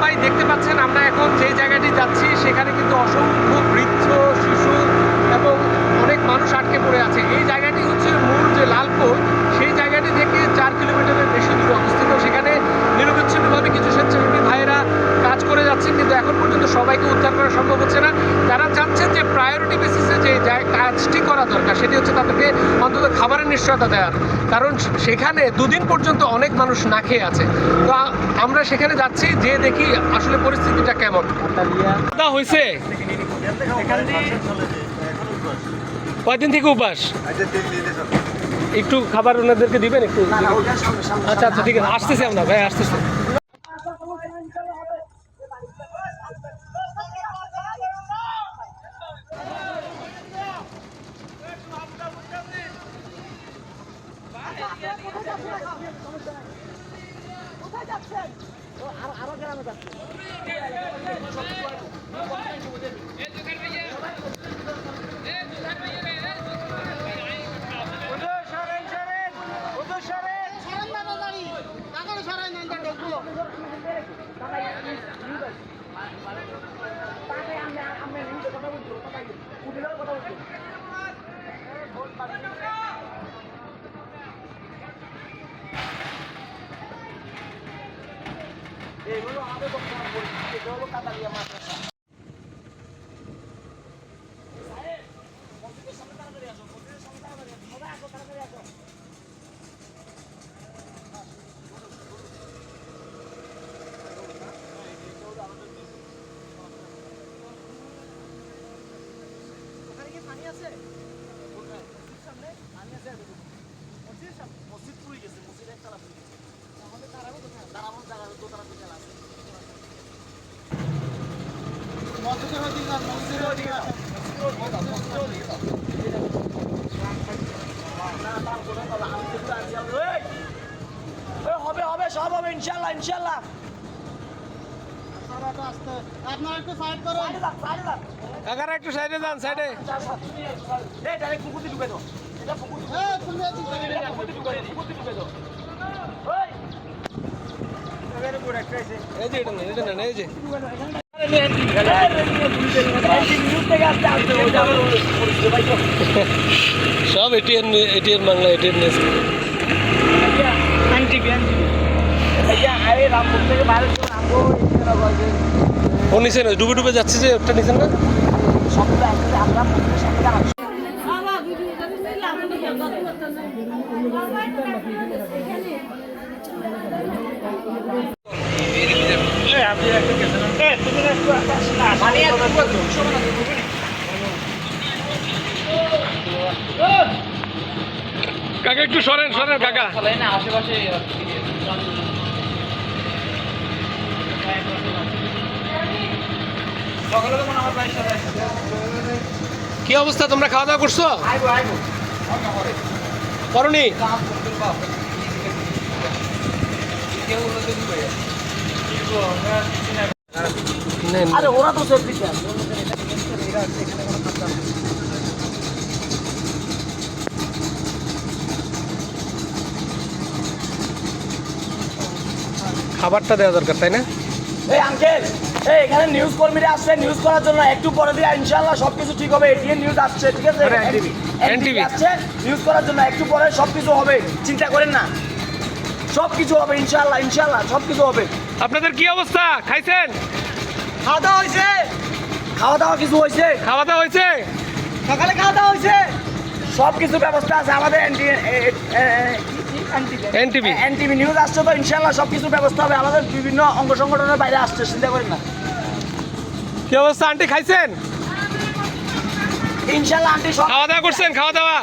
ভাই দেখতে পাচ্ছেন, আমরা এখন যে জায়গাটি যাচ্ছি, সেখানে কিন্তু অসংখ্য বৃদ্ধ, শিশু এবং অনেক মানুষ আটকে পড়ে আছে। এই জায়গাটি হচ্ছে মূল যে লালপুর সেই জায়গাটি থেকে চার কিলোমিটারের বেশি দূরে অবস্থিত। সেখানে নিরবিচ্ছিন্নভাবে কিছু স্বেচ্ছাসেবী ভাইয়েরা কাজ করে যাচ্ছেন, কিন্তু এখন পর্যন্ত সবাইকে উদ্ধার করা সম্ভব হচ্ছে না। তারা চাচ্ছেন যে প্রায়োরিটি বেসিসে যে কাজটি করা দরকার, সেটি হচ্ছে তাদেরকে অন্তত খাবারের নিশ্চয়তা দেওয়ার। কারণ সেখানে দুদিন পর্যন্ত অনেক মানুষ না খেয়ে আছে। তো আমরা সেখানে যাচ্ছি যে দেখি আসলে পরিস্থিতিটা কেমন। হয়েছে কয়দিন থেকে উপাস? একটু খাবার ওনাদেরকে দিবেন একটু। আচ্ছা আচ্ছা ঠিক আছে আসতেছি আমরা ভাই আসতেছি। হবে হবে সব হবে ইনশাল্লাহ ইনশাল্লাহ আপনারা একটু সাইড করুন কাকারা একটু সাইডে যান সাইডে এই ডাইরেক্ট পুকুরতে ঢুকে দাও এটা পুকুর হ্যাঁ তুমি এটা পুকুরতে ঢুকে দাও পুকুরতে ঢুকে দাও ওই এই যে এটা নেন এটা এই যে সব এটিএন এটিএন বাংলা, এটিএন ও নিচে না, ডুবে ডুবে যাচ্ছে যে একটা নিচে না? কাকা একটু সরেন সরেন কাকা। কি অবস্থা? তোমরা খাওয়া দাওয়া করছ? করনি? নেন, আরে ওরা তো সেফটি খাবারটা দেওয়া দরকার তাই না? এই আঙ্কেল এই এখানে নিউজ কর্মীরা আসছে নিউজ করার জন্য একটু পরে দিয়ে ইনশাআল্লাহ সবকিছু ঠিক হবে এটিএন নিউজ আসছে ঠিক আছে? এনটিভি আসছে নিউজ করার জন্য একটু পরে সবকিছু হবে চিন্তা করেন না। সব কিছু হবে ইনশাআল্লাহ ইনশাআল্লাহ সব কিছু হবে। আপনাদের কি অবস্থা? খাইছেন? খাওয়া দাওয়া হয়েছে খাওয়া দাওয়া কিছু হয়েছে খাওয়া দাওয়া হয়েছে সকালে খাওয়া দাওয়া হয়েছে সব কিছু ব্যবস্থা আছে আমাদের এনটি NTV এনটিভি। নিউজ আসছে তো ইনশাআল্লাহ সব কিছু ব্যবস্থা হবে। আমাদের বিভিন্ন অঙ্গ সংগঠনের বাইরে আসছে চিন্তা করেন না। কি অবস্থা আন্টি খাইছেন? ইনশাআল্লাহ আন্টি সব খাওয়া দাওয়া করছেন খাওয়া দাওয়া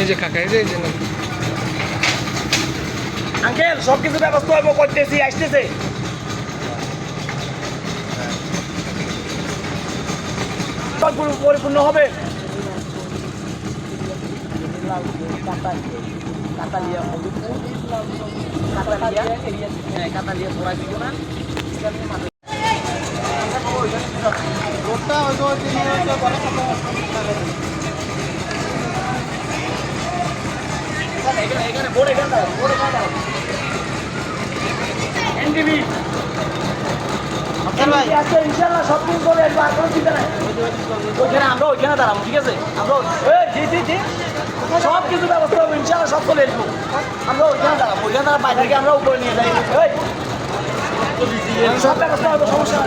এই যে কাকা এই যে। আঙ্কেল সব কিছু ব্যবস্থা হবে করতেছি, আসতেছে। পরিপূর্ণ হবে। কাতালিয়া কাতালিয়া কাতালিয়া পড়া দিও না এখানে বোর্ড এখানে। বোর্ড ভাই। আছে ইনশাআল্লাহ সব চলে আসবে আর কোনো চিন্তা নাই ওইখানে আমরা ওইখানে দাঁড়াবো ঠিক আছে? আমরা এই জি জি জি। সব কিছু ব্যবস্থা হবে ইনশাআল্লাহ সব চলে আসব। আমরা ওইখানে দাঁড়াবো ওইখানে দাঁড়াবো বাইরে থেকে আমরা উপরে নিয়ে যাই। সব ব্যবস্থা হবে সমস্যা